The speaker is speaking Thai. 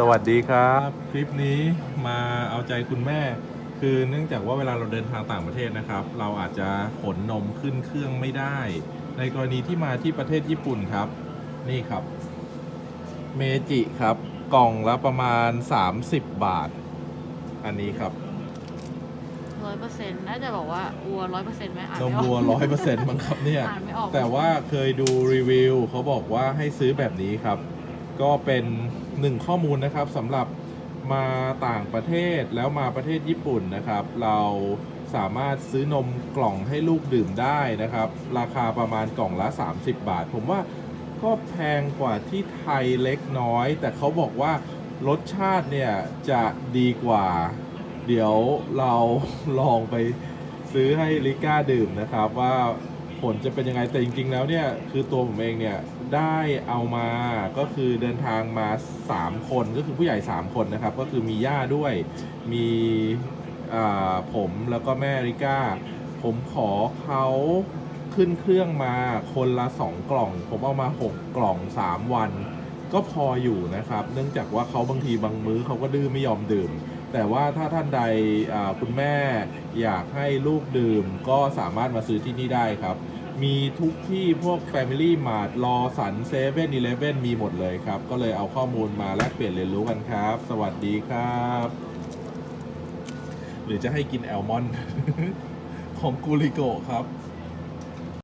สวัสดีครับ คลิปนี้มาเอาใจคุณแม่ คือเนื่องจากว่าเวลาเราเดินทางต่างประเทศนะครับ เราอาจจะขนนมขึ้นเครื่องไม่ได้ ในกรณีที่มาที่ประเทศญี่ปุ่นครับ นี่ครับเมจิครับ กล่องละประมาณ 30 บาท อันนี้ครับร้อยเปอร์เซ็นต์น่าจะบอกว่าวัวร้อยเปอร์เซ็นต์ไหมอ่านนไม่มออก วัวร้อยเปอร์เซ็นต์มั้งครับเนี่ย อ่านไม่ออก แต่ว่าเคยดูรีวิวเขาบอกว่าให้ซื้อแบบนี้ครับ ก็เป็นหนึ่งข้อมูลนะครับสำหรับมาต่างประเทศแล้วมาประเทศญี่ปุ่นนะครับ เราสามารถซื้อนมกล่องให้ลูกดื่มได้นะครับ ราคาประมาณกล่องละ 30 บาท ผมว่าก็แพงกว่าที่ไทยเล็กน้อย แต่เขาบอกว่ารสชาติเนี่ยจะดีกว่า เดี๋ยวเราลองไปซื้อให้ลิก้าดื่มนะครับว่า ผลจะเป็นยังไงแต่จริงๆ แล้วเนี่ยคือตัวผมเองเนี่ยได้เอามาก็คือเดินทางมา 3 คนก็คือผู้ใหญ่ 3 คนนะครับ ก็คือมีย่าด้วยมีผมแล้วก็แม่ลิก้า ผมขอเขาขึ้นเครื่องมาคนละ 2 กล่อง ผมเอามา 6 กล่อง 3 วัน ก็พออยู่นะครับ เนื่องจากว่าเขาบางทีบางมื้อเขาก็ดื้อไม่ยอมดื่ม แต่ว่าถ้าท่านใดคุณแม่อยากให้ลูกดื่มก็สามารถมาซื้อที่นี่ได้ครับ มีทุกที่พวก Family Mart รอสันเซเว่นอีเลฟเว่นมีหมดเลยครับ ก็เลยเอาข้อมูลมาแลกเปลี่ยนเรียนรู้กันครับ สวัสดีครับ หรือจะให้กินแอลมอนด์ของกูริโกครับ